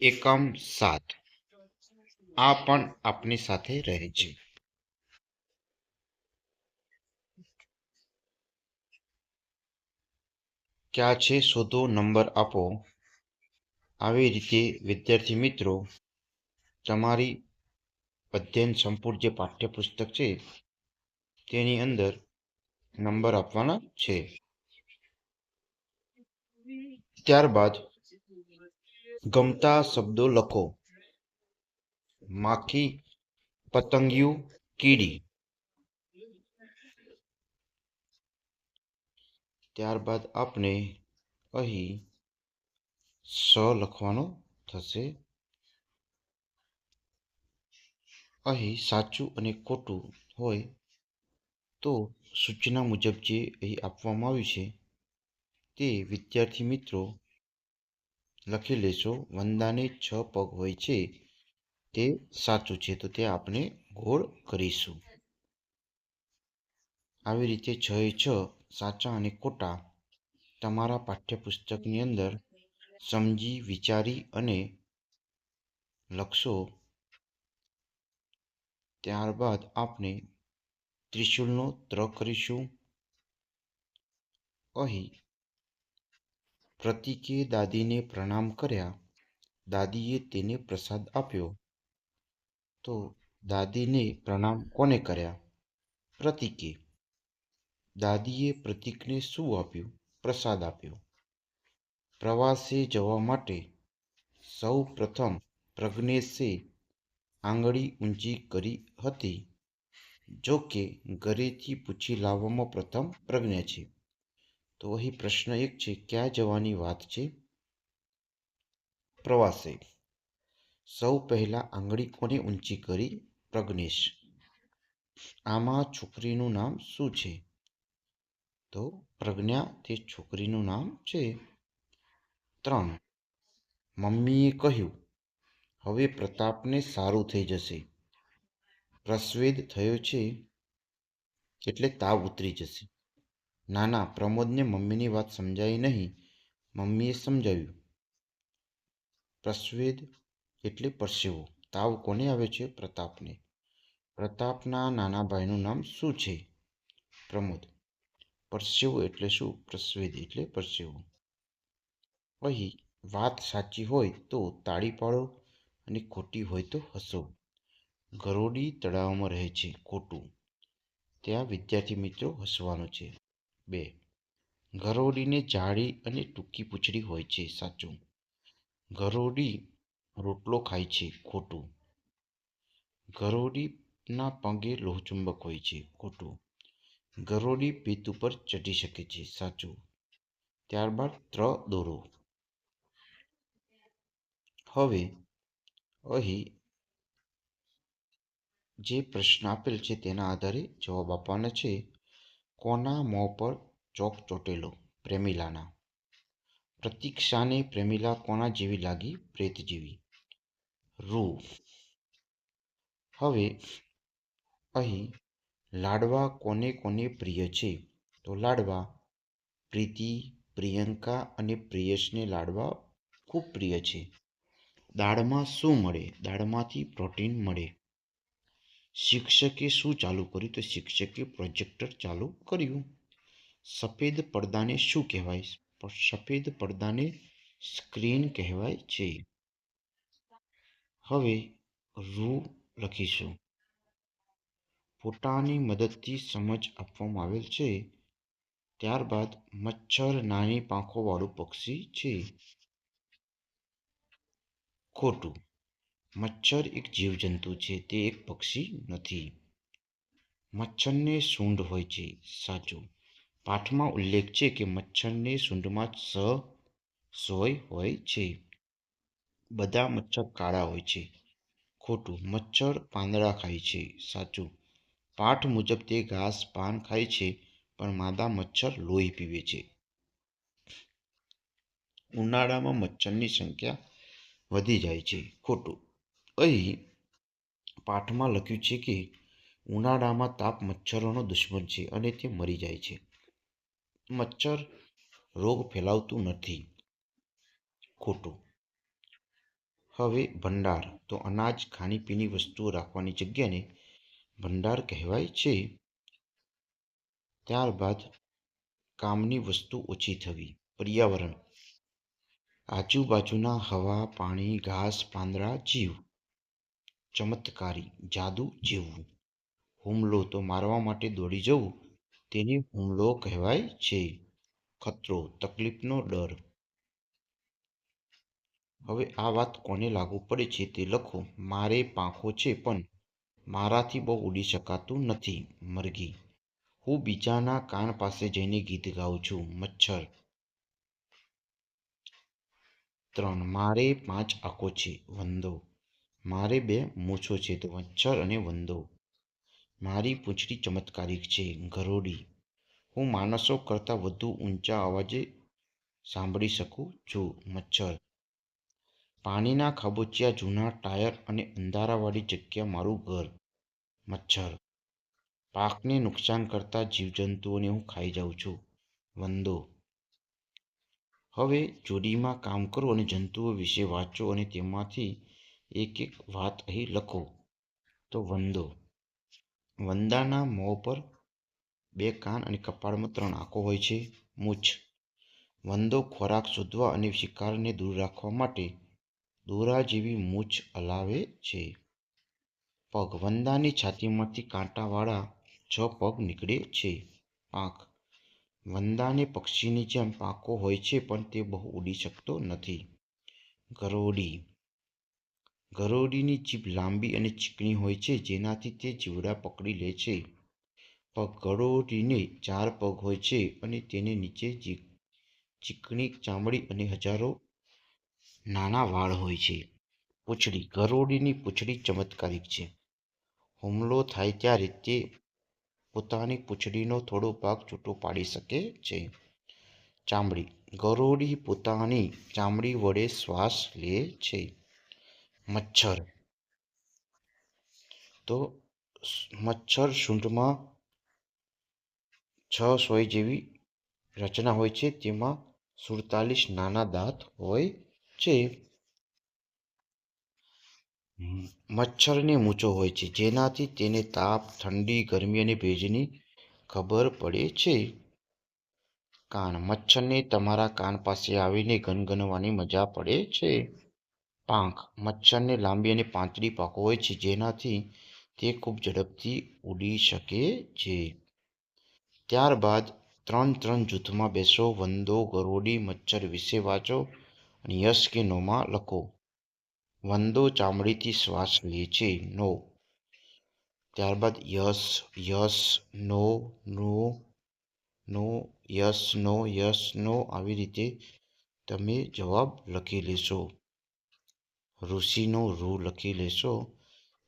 એકમ સાત. આ પણ આપની સાથે રહે છે. ક્યાં છે શોધો? નંબર આપો. આવી રીતે, વિદ્યાર્થી મિત્રો, તમારી અધ્યયન સંપૂર્ણ જે પાઠ્યપુસ્તક છે, તેની અંદર નંબર આપવાના છે. ત્યારબાદ ગમતા શબ્દો લખો. માખી, પતંગિયું, કીડી. ત્યારબાદ આપણે અહીં સ લખવાનો થશે. અહીં સાચું અને ખોટું હોય તો સૂચના મુજબ જે અહીં આપવામાં આવ્યું છે તે વિદ્યાર્થી મિત્રો લખી લેશો. વંદાને છ પગ હોય છે. તે સાચું છે. તો તે આપણે ગોળ કરીશું. આવી રીતે છ એ છ, સાચા અને ખોટા તમારા પાઠ્યપુસ્તકની અંદર સમજી, વિચારી અને લખશો. ત્યારબાદ આપણે ત્રિશુલનો ત્ર કરીશું. અહીં પ્રતિકે દાદીને પ્રણામ કર્યા. દાદીએ તેને પ્રસાદ આપ્યો. તો દાદીને પ્રણામ કોને કર્યા? પ્રતિકે. દાદીએ પ્રતિકને શું આપ્યું? પ્રસાદ આપ્યો. પ્રવાસે જવા માટે સૌ પ્રથમ પ્રજ્ઞેશે આંગળી ઊંચી કરી હતી. જો કે ઘરેથી પૂછી લાવવામાં પ્રથમ પ્રજ્ઞા છે. તો અહીં પ્રશ્ન એક છે, ક્યાં જવાની વાત છે? પ્રવાસે. સૌ પહેલા આંગળી કોને ઊંચી કરી? પ્રજ્ઞેશ. આમાં છોકરીનું નામ શું છે? તો, પ્રજ્ઞા, તે છોકરીનું નામ છે. ત્રણ. મમ્મીએ કહ્યું, હવે પ્રતાપને સારું થઈ જશે. પ્રસ્વેદ થયો છે એટલે તાવ ઉતરી જશે. નાના, પ્રમોદને મમ્મીની વાત સમજાઈ નહીં. મમ્મીએ સમજાવ્યું, પ્રસ્વેદ એટલે પરસેવો. તાવ કોને આવે છે? પ્રતાપને. પ્રતાપના નાના ભાઈનું નામ શું છે? પ્રમોદ, પરસેવો એટલે શું? પ્રસ્વેદ એટલે પરસેવો. અહીં વાત સાચી હોય તો તાળી પાડો અને ખોટી હોય તો હસો. ગરોડી તળાવમાં રહે છે, ખોટું. ત્યાં વિદ્યાર્થી મિત્રો હસવાનું છે. બે. ગરોડીને જાડી અને ટૂંકી પૂંછડી હોય છે, સાચું. ગરોડી રોટલો ખાય છે, ખોટું. ગરોડીના પગે લોહચુંબક હોય છે, ખોટું. ગરોડી પીત ઉપર ચઢી શકે છે, સાચું. ત્યારબાદ ત્ર દોરો. હવે અહીં જે પ્રશ્ન આપેલ છે તેના આધારે જવાબ આપવાના છે. કોના મોં પર ચોક ચોટેલો? પ્રેમિલાના. પ્રતીક્ષાને પ્રેમિલા કોના જેવી લાગી? પ્રેત જેવી. રૂ. હવે અહીં લાડવા કોને કોને પ્રિય છે? તો લાડવા પ્રીતિ, પ્રિયંકા અને પ્રિયસને લાડવા ખૂબ પ્રિય છે. દાળમાં શું મળે? દાળમાંથી પ્રોટીન મળે. શિક્ષકે શું ચાલુ કર્યું? તો શિક્ષકે પ્રોજેક્ટર ચાલુ કર્યું. સફેદ પડદાને શું કહેવાય? સફેદ પડદાને સ્ક્રીન કહેવાય છે. હવે રૂ લખીશું. ફોટાની મદદથી સમજ આપવામાં આવેલ છે. ત્યારબાદ મચ્છર નાની પાંખોવાળું પક્ષી છે. ખોટું. મચ્છર એક જીવજંતુ છે, તે એક પક્ષી નથી. મચ્છરને સૂંઢ હોય છે, સાચું. પાઠમાં ઉલ્લેખ છે કે મચ્છરને સૂંઢમાં સ, સોય હોય છે. બધા મચ્છર કાળા હોય છે. ખોટું, મચ્છર પાંદડા ખાય છે, સાચું. પાઠ મુજબ તે ઘાસ, પાન ખાય છે, પણ માદા મચ્છર લોહી પીવે છે. ઉનાળામાં મચ્છરની સંખ્યા વધી જાય છે, ખોટું. અહીં પાઠમાં લખ્યું છે કે ઉનાળામાં તાપ મચ્છરોનો દુશ્મન છે અને તે મરી જાય છે. મચ્છર રોગ ફેલાવતું નથી. ખોટું. હવે ભંડાર. તો અનાજ, ખાણીપીણી વસ્તુઓ રાખવાની જગ્યાને ભંડાર કહેવાય છે. ત્યારબાદ કામની વસ્તુ ઓછી થવી. પર્યાવરણ. આજુબાજુના હવા, પાણી, ઘાસ, પાંદડા, જીવ. ચમત્કારી જાદુ જેવું હુમલો તો મારવા માટે દોડી જવું, તેને હુમલો કહેવાય છે. ખતરો, તકલીફનો ડર. હવે આ વાત કોને લાગુ પડે છે તે લખો. મારે પાંખો છે પણ મારાથી બહુ ઉડી શકાતું નથી. મરઘી. હું બીજાના કાન પાસે જઈને ગીત ગાઉં છું. મચ્છર. ત્રણ. મારે પાંચ આંખો છે. વંદો. મારે બે મૂછો છે તો મચ્છર અને વંદો. મારી પૂંછડી ચમત્કારિક છે ગરોડી હું માણસો કરતાં વધુ ઊંચા અવાજે સાંભળી શકું છું, મચ્છર. પાણીના ખાબોચિયા, જૂના ટાયર અને અંધારાવાળી જગ્યા મારું ઘર, મચ્છર. પાકને નુકસાન કરતા જીવજંતુઓને હું ખાઈ જાઉં છું, વંદો. હવે જોડીમાં કામ કરો અને જંતુઓ વિશે વાંચો અને તેમાંથી એક એક વાત અહીં લખો. તો વંદો. વંદાના મોં પર બે કાન અને કપાળમાં ત્રણ આંખો હોય છે. મૂછ. વંદો ખોરાક શોધવા અને શિકારને દૂર રાખવા માટે દોરા જેવી મૂછ હલાવે છે. પગ. વંદાની છાતીમાંથી કાંટાવાળા છ પગ નીકળે છે. પાંખ. વંદાને પક્ષીની જેમ પાંખો હોય છે, પણ તે બહુ ઉડી શકતો નથી. ગરોડી ગરોડીની જીભ લાંબી અને ચીકણી હોય છે, જેનાથી તે જીવડા પકડી લે છે. પગ ગરોડીને ચાર પગ હોય છે અને તેને નીચે ચીકણી ચામડી અને હજારો નાના વાળ હોય છે. પૂંછડી ગરોડીની પૂંછડી ચમત્કારિક છે. હુમલો થાય ત્યારે તે પોતાની પૂંછડીનો થોડો ભાગ છૂટો પાડી શકે છે. ચામડી, ગરોળી પોતાની ચામડી વડે શ્વાસ લે છે. મચ્છર. તો મચ્છર સૂંઢમાં છ સોય જેવી રચના હોય છે. તેમાં સુડતાલીસ નાના દાંત હોય છે. મચ્છરને મૂછો હોય છે. જેનાથી તેને તાપ, ઠંડી, ગરમી અને ભેજની ખબર પડે છે. કાન, મચ્છરને તમારા કાન પાસે આવીને ગનગનવાની મજા પડે છે. પાંખ, મચ્છરને લાંબી અને પાંતળી પાંખો હોય છે, જેનાથી તે ખૂબ ઝડપથી ઉડી શકે છે. ત્યારબાદ ત્રણ ત્રણ જૂથમાં બેસો, વંદો ગરોડી મચ્છર વિશે વાંચો અને યસ કે નોમાં લખો. વંદો ચામડીથી શ્વાસ લે છે, નો. ત્યારબાદ yes yes no no no yes no yes no, આવી રીતે તમે જવાબ લખી લેશો. ઋષિનો રૂ લખી લેશો.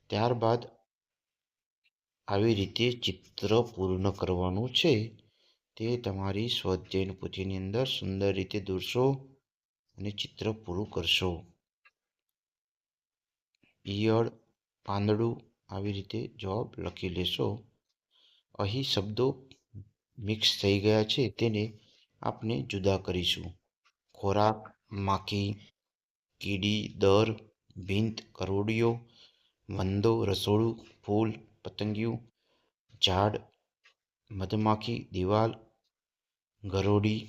ત્યારબાદ આવી રીતે ચિત્ર પૂર્ણ કરવાનું છે. તે તમારી સ્વાધ્યાયન પોથીની અંદર સુંદર રીતે દોરશો અને ચિત્ર પૂરું કરશો. પિયળ પાંદડું આવી રીતે જવાબ લખી લેશો. અહીં શબ્દો મિક્સ થઈ ગયા છે, તેને આપણે જુદા કરીશું. ખોરાક, માખી કીડી, દર, ભીંત કરોડિયો વંદો રસોડું, ફૂલ, પતંગિયું, ઝાડ, મધમાખી, દિવાલ ગરોડી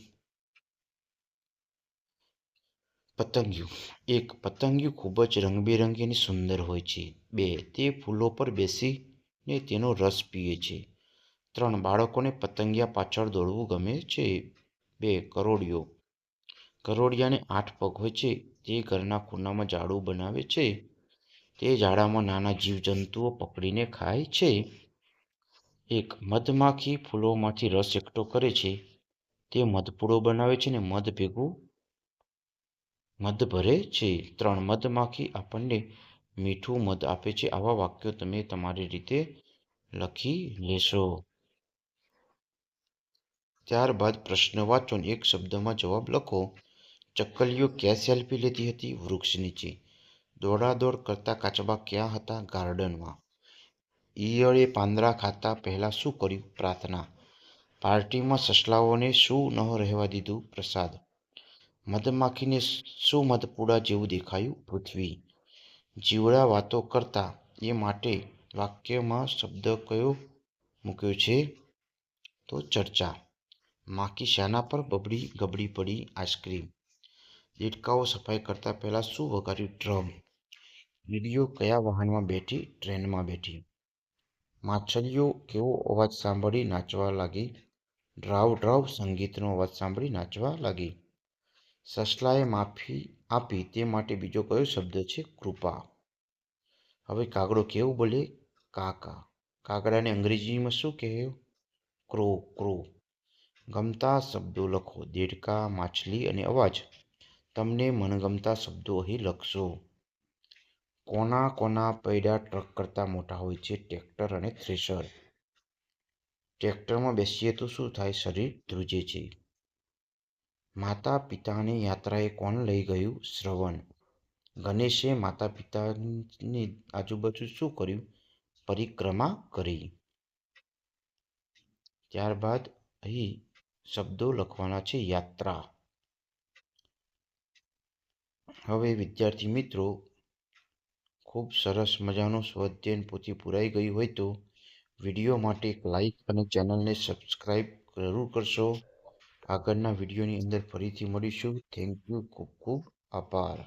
પતંગિયું. એક પતંગિયું ખૂબ જ રંગબેરંગી અને સુંદર હોય છે. બે, તે ફૂલો પર બેસીને તેનો રસ પીએ છે. ત્રણ, બાળકોને પતંગિયા પાછળ દોડવું ગમે છે. બે કરોડિયો કરોડિયાને આઠ પગ હોય છે. તે ઘરના ખૂણામાં ઝાડું બનાવે છે, તે ઝાડામાં નાના જીવજંતુઓ પકડીને ખાય છે. એક મધમાખી ફૂલોમાંથી રસ એકઠો કરે છે. તે મધપૂડો બનાવે છે ને મધ ભેગું, મધ ભરે છે. ત્રણ મધમાખી આપણને મીઠું મધ આપે છે. આવા વાક્યો તમે તમારી રીતે લખી લેશો. ત્યારબાદ પ્રશ્ન વાંચો એક શબ્દમાં જવાબ લખો. ચકલીઓ ક્યાં સેલ્ફી લેતી હતી વૃક્ષ નીચે. દોડાદોડ કરતા કાચબા ક્યાં હતા ગાર્ડનમાં? ઈયળે પાંદડા ખાતા પહેલાં શું કર્યું? પ્રાર્થના. પાર્ટીમાં સસલાઓને શું ન રહેવા દીધું? પ્રસાદ. મધમાખીને શું મધપૂડા જેવું દેખાયું? પૃથ્વી. જીવડા વાતો કરતા એ માટે વાક્યમાં શબ્દ કયો મૂક્યો છે? તો ચર્ચા. માખી શાના પર બબડી ગબડી પડી આઈસ્ક્રીમ. દેડકાઓ સફાઈ કરતા પહેલાં શું વગાડ્યું? ડ્રમ. કીડીઓ કયા વાહનમાં બેઠી? ટ્રેનમાં બેઠી. માછલીઓ કેવો અવાજ સાંભળી નાચવા લાગી? ડ્રાવ ડ્રાવ સંગીતનો અવાજ સાંભળી નાચવા લાગી. સસલાએ માફી આપી તે માટે બીજો કયો શબ્દ છે? કૃપા. હવે કાગડો કેવું બોલે? કાકા. કાગડાને અંગ્રેજીમાં શું કહેવું ક્રો ક્રો. ગમતા શબ્દો લખો. દેડકા, માછલી અને અવાજ. તમને મનગમતા શબ્દો અહીં લખશો. કોના કોના પૈડા ટ્રક કરતાં મોટા હોય છે ટ્રેક્ટર અને થ્રેશર. ટ્રેક્ટરમાં બેસીએ તો શું થાય? શરીર ધ્રુજે છે. માતા પિતાની યાત્રાએ કોણ લઈ ગયું શ્રવણ? ગણેશે માતા પિતાની આજુબાજુ શું કર્યું? પરિક્રમા કરી. ત્યારબાદ અહીં શબ્દો લખવાના છે યાત્રા. હવે વિદ્યાર્થી મિત્રો, ખૂબ સરસ મજાનું સ્વાધ્યાયન પોથી પુરાઈ ગયું હોય તો વીડિયો માટે એક લાઇક અને ચેનલને સબસ્ક્રાઈબ જરૂર કરશો. આગળના વિડીયોની અંદર ફરીથી મળીશું. Thank you. ખૂબ ખૂબ આભાર.